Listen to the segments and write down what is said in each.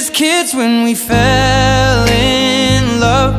Just kids when we fell in love,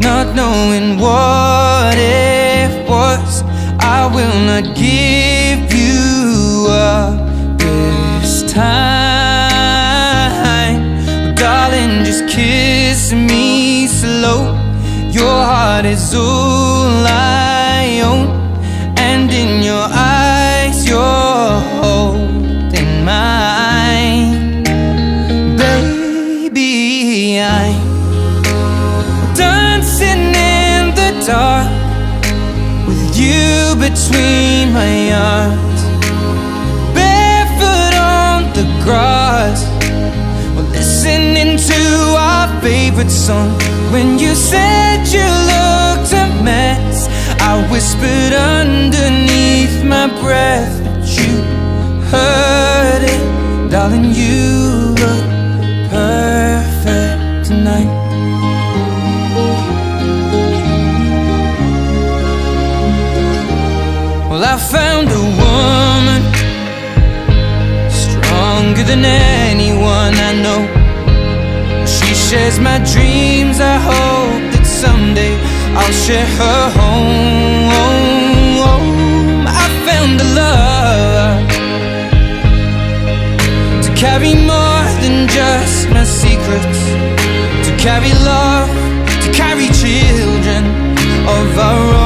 not knowing what it was. I will not give you up this time. Darling, just kiss me slow. Your heart is all between my arms, barefoot on the grass. We're listening to our favorite song. When you said you looked a mess, I whispered underneath my breath, but you heard it, darling. You than anyone I know. She shares my dreams. I hope that someday I'll share her home. I found a love to carry more than just my secrets, to carry love, to carry children of our own.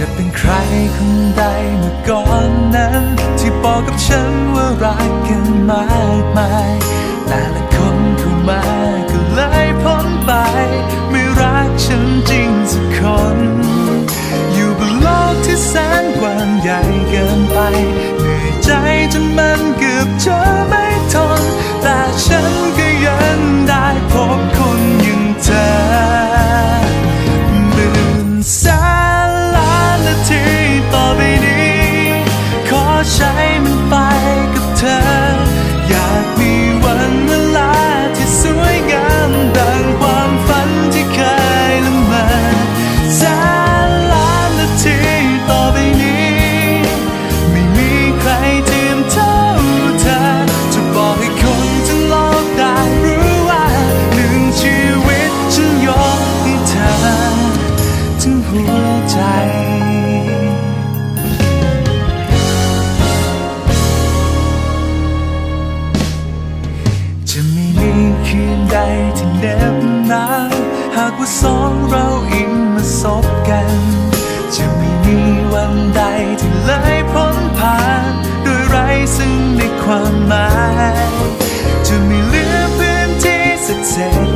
จะเป็นใครคนใดเมื่อก่อนนั้น ที่บอกกับฉันว่ารักกันมากมายแต่ละ สบกัน จะไม่มีวันใดที่เลยพ้นผ่านโดยไร้ซึ่งในความหมาย จะไม่เหลือพื้นที่สักเศษ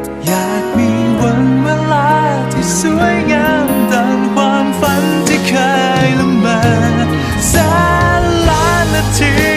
อยากมีวันเวลาที่สวยงามดังความฝันที่เคยละเมอแสนล้านนาที